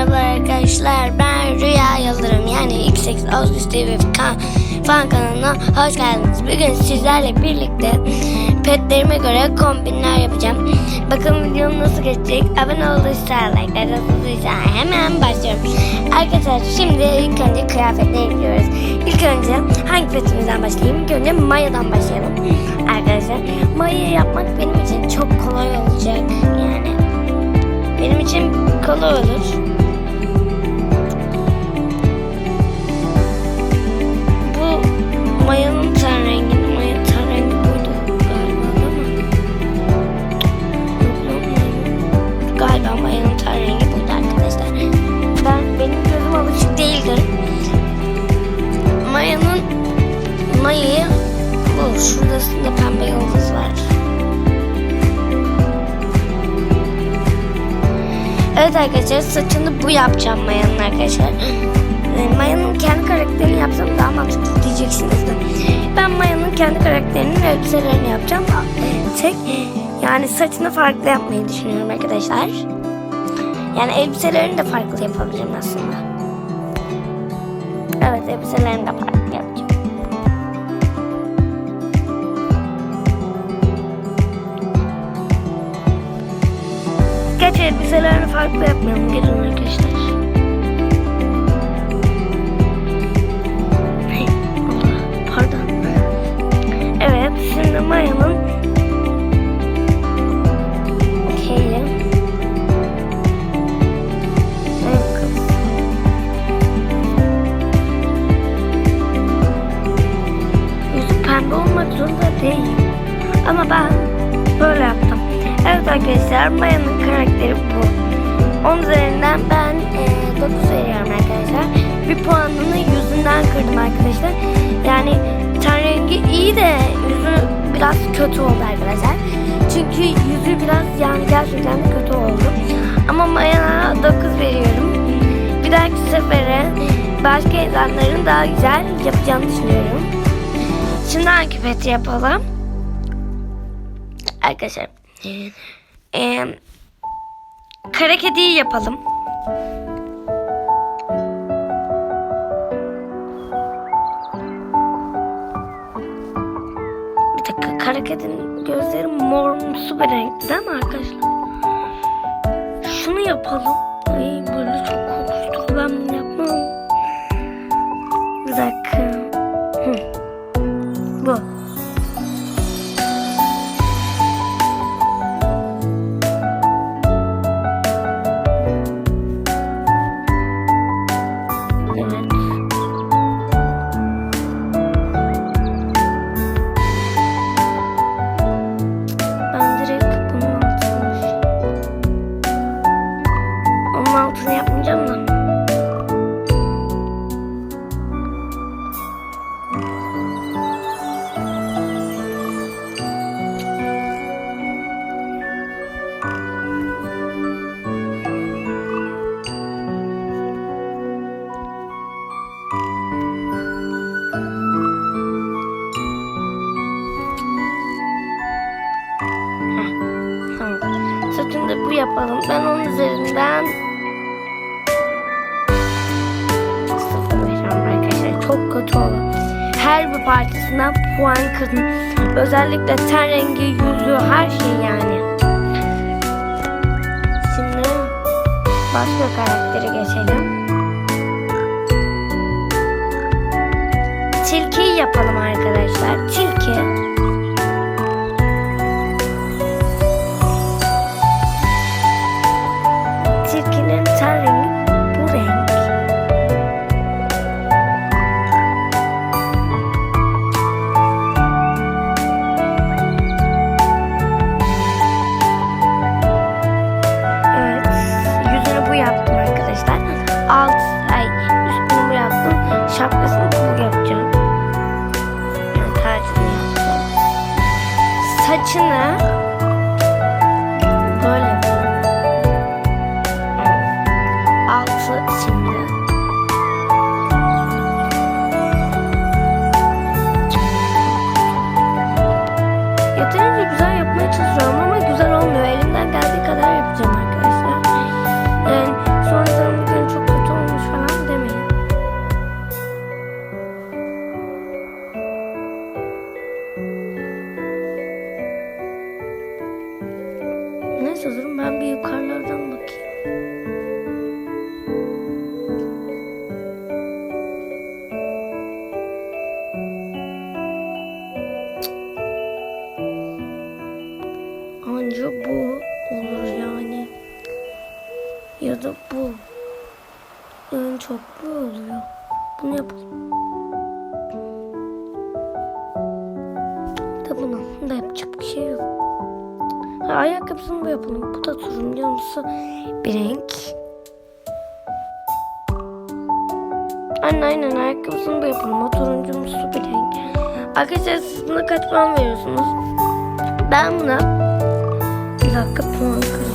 Merhaba arkadaşlar ben Rüya Yıldırım yani X8 Ağustos TV kan fan kanalına hoş geldiniz. Bugün sizlerle birlikte petlerime göre kombinler yapacağım. Bakın videom nasıl geçecek. Abone olduysa, like atılıysa hemen başlıyorum. Arkadaşlar şimdi ilk önce kıyafetleri gidiyoruz. İlk önce hangi petimizden başlayayım? İlk önce mayadan başlayalım. Arkadaşlar maya yapmak benim için çok kolay olacak. Yani benim için kolay olur. Bu, şurasında pembe yıldız var. Evet arkadaşlar saçını bu yapacağım Maya'nın arkadaşlar. Ee, Maya'nın kendi karakterini yapsam daha mantıklı diyeceksiniz de. Ben Maya'nın kendi karakterinin elbiselerini yapacağım. Tek yani saçını farklı yapmayı düşünüyorum arkadaşlar. Yani elbiselerini de farklı yapabilirim aslında. Evet elbiselerini de Geç elbiselerini farklı yapmayalım. Gelin arkadaşlar. Hey, Allah, Pardon. Evet, şimdi Maya'nın kız. Yüzü pembe olmak zorunda değil. Ama ben böyle yaptım. Evet arkadaşlar Maya'nın karakteri bu. 10 üzerinden ben e, 9 veriyorum arkadaşlar. Bir puanını yüzünden kırdım arkadaşlar. Yani ten rengi iyi de yüzü biraz kötü oldu arkadaşlar. Çünkü yüzü biraz yani gerçekten kötü oldu. Ama Maya'na 9 veriyorum. Bir dahaki sefere başka insanların daha güzel yapacağını düşünüyorum. Şimdi hangi peti yapalım? Arkadaşlar ee, kara kediyi yapalım. Bir dakika kara kedinin gözleri morumsu bir renkte değil mi arkadaşlar? Şunu yapalım. Bu yapalım. Ben onun üzerinden sıfır veriyorum arkadaşlar. Çok kötü oldu. Her bir parçasından puan kırdım. Özellikle ten rengi, yüzü, her şey yani. Şimdi başka karaktere geçelim. Tilkiyi yapalım arkadaşlar. Tilki. Saçını böyle Durun ben bir yukarılardan bakayım. Anca bu olur yani. Ya da bu. En bu oluyor. Bunu yapalım. Da bunu da yapacak bir şey yok. Ayakkabısını bu yapalım. Bu da turuncumsu bir renk. Aynen aynen ayakkabısını bu yapalım. O turuncumsu bir renk. Arkadaşlar siz buna kaç puan veriyorsunuz? Ben buna bir dakika puan kıracağım.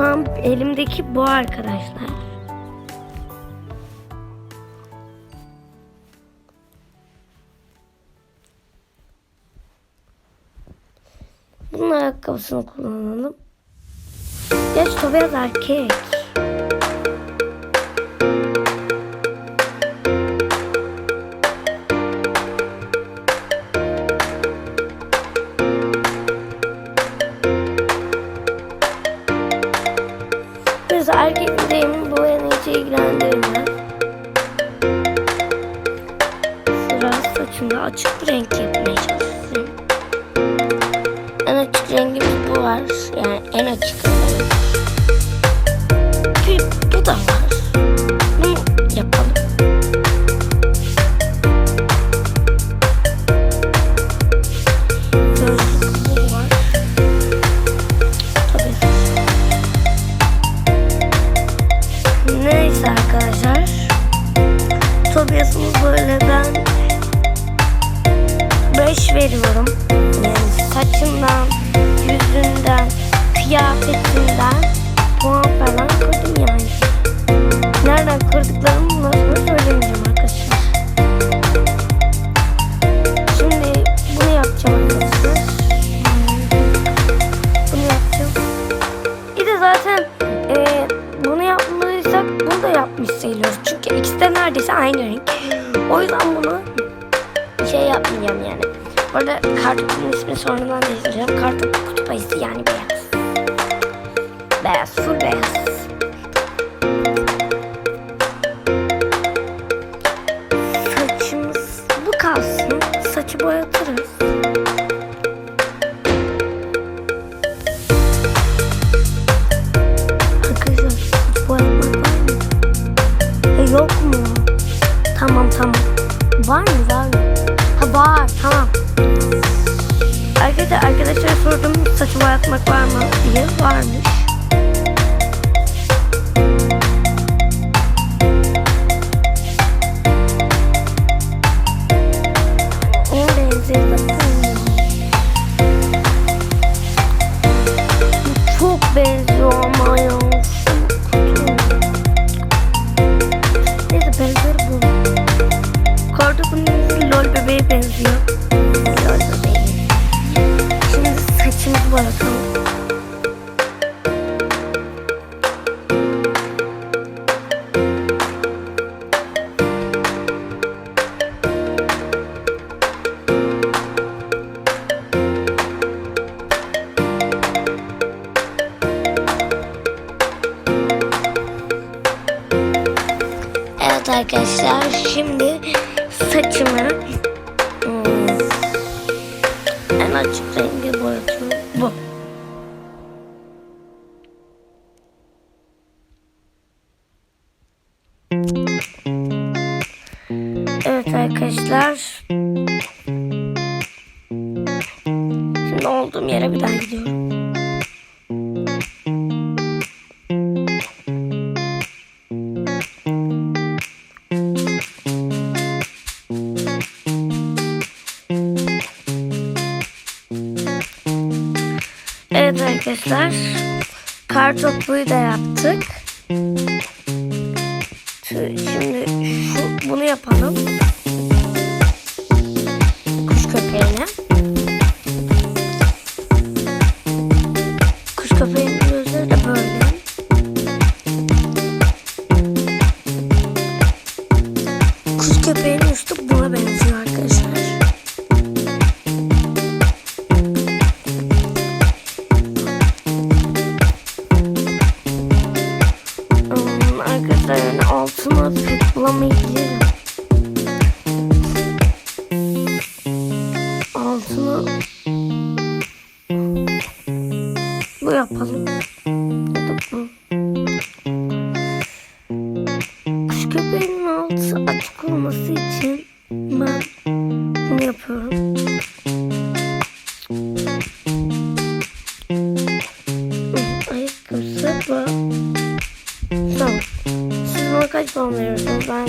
Şu an elimdeki bu arkadaşlar. Bunun ayakkabısını kullanalım. Geç Tobias erkek. Açık bir renk yapmaya çalışıyorum. En açık rengimiz bu var. Yani en açık renk. Bu da var. Neyse arkadaşlar. Tobias'ımız böyle ben 5 veriyorum. Yani saçından, yüzünden, kıyafetinden puan falan kırdım yani. Nereden kırdıklarımı sonra söylemeyeceğim arkadaşlar. Şimdi bunu yapacağım arkadaşlar. Bunu yapacağım. Bir de zaten e, bunu yapmalıysak bunu da yapmış sayılıyoruz. Çünkü ikisi de neredeyse aynı renk. O yüzden bunu şey yapmayacağım yani. Bu arada kartopun ismini sonradan değiştireceğim. Kartop kutup ayısı yani beyaz. Beyaz, full beyaz. Macuama e Alarme. Şimdi saçımı hmm, en açık rengi boyatıyorum. Bu. Evet arkadaşlar. Şimdi olduğum yere bir daha gidiyorum. kar topuyu da yaptık. Şimdi şu, bunu yapalım. ben altıma tıklamayacağım. 我没上班。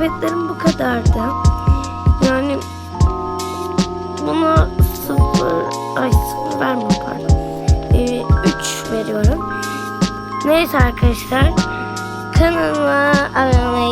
köpeklerim bu kadardı. Yani buna sıfır, ay sıfır vermem pardon. Ee, üç veriyorum. Neyse arkadaşlar kanalıma abone